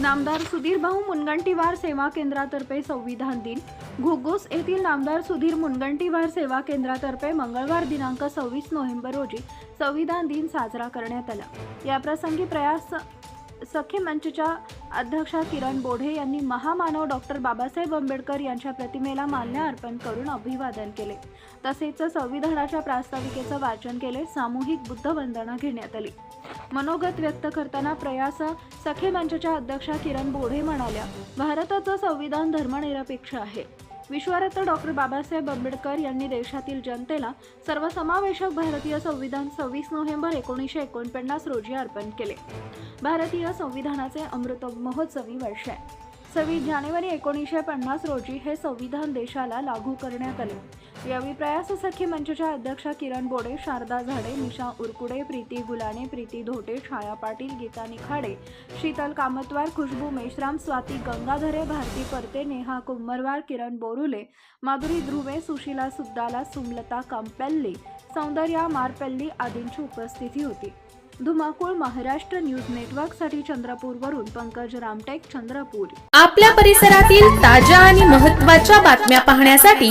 नामदार सुधीर भाऊ मुनगंटीवार सेवा केंद्रातर्फे संविधान दिन. घुग्गुस येथील नामदार सुधीर मुनगंटीवार सेवा केंद्रातर्फे मंगळवार दिनांक सव्वीस नोव्हेंबर रोजी संविधान दिन साजरा करण्यात आला. याप्रसंगी प्रयास सखी मंचच्या अध्यक्षा किरण बोढे यांनी महामानव डॉक्टर बाबासाहेब आंबेडकर यांच्या प्रतिमेला मान्य अर्पण करून अभिवादन केले. तसेच संविधानाच्या प्रास्ताविकेचं वाचन केले सामूहिक बुद्धवंदना घेण्यात आली. मनोगत व्यक्त करताना प्रयास सखे मंचच्या अध्यक्षा किरण बोढे म्हणाल्या भारताचं संविधान धर्मनिरपेक्ष आहे. विश्वरत्न डॉक्टर बाबासाहेब आंबेडकर यांनी देशातील जनतेला सर्वसमावेशक भारतीय संविधान सव्वीस नोव्हेंबर एकोणीसशे एकोणपन्नास रोजी अर्पण केले. भारतीय संविधानाचे अमृत महोत्सवी वर्ष आहे. सव्वीस जानेवारी एकोणीसशे पन्नास रोजी हे संविधान देशाला लागू करण्यात आले. यावेळी प्रयास सखी मंचच्या अध्यक्षा किरण बोडे शारदा झाडे निशा उरकुडे प्रीती गुलाने प्रीती धोटे छाया पाटील गीता निखाडे शीतल कामतवार खुशबू मेश्राम स्वाती गंगाधरे भारती परते नेहा कुंभरवार किरण बोरुले माधुरी ध्रुवे सुशीला सुद्दाला सुमलता कांपेल्ली सौंदर्या मारपेल्ली आदींची उपस्थिती होती. धुमाकूळ महाराष्ट्र न्यूज नेटवर्कसाठी चंद्रपूरवरून पंकज रामटेक चंद्रपूर. आपल्या परिसरातील ताज्या आणि महत्त्वाच्या बातम्या पाहण्यासाठी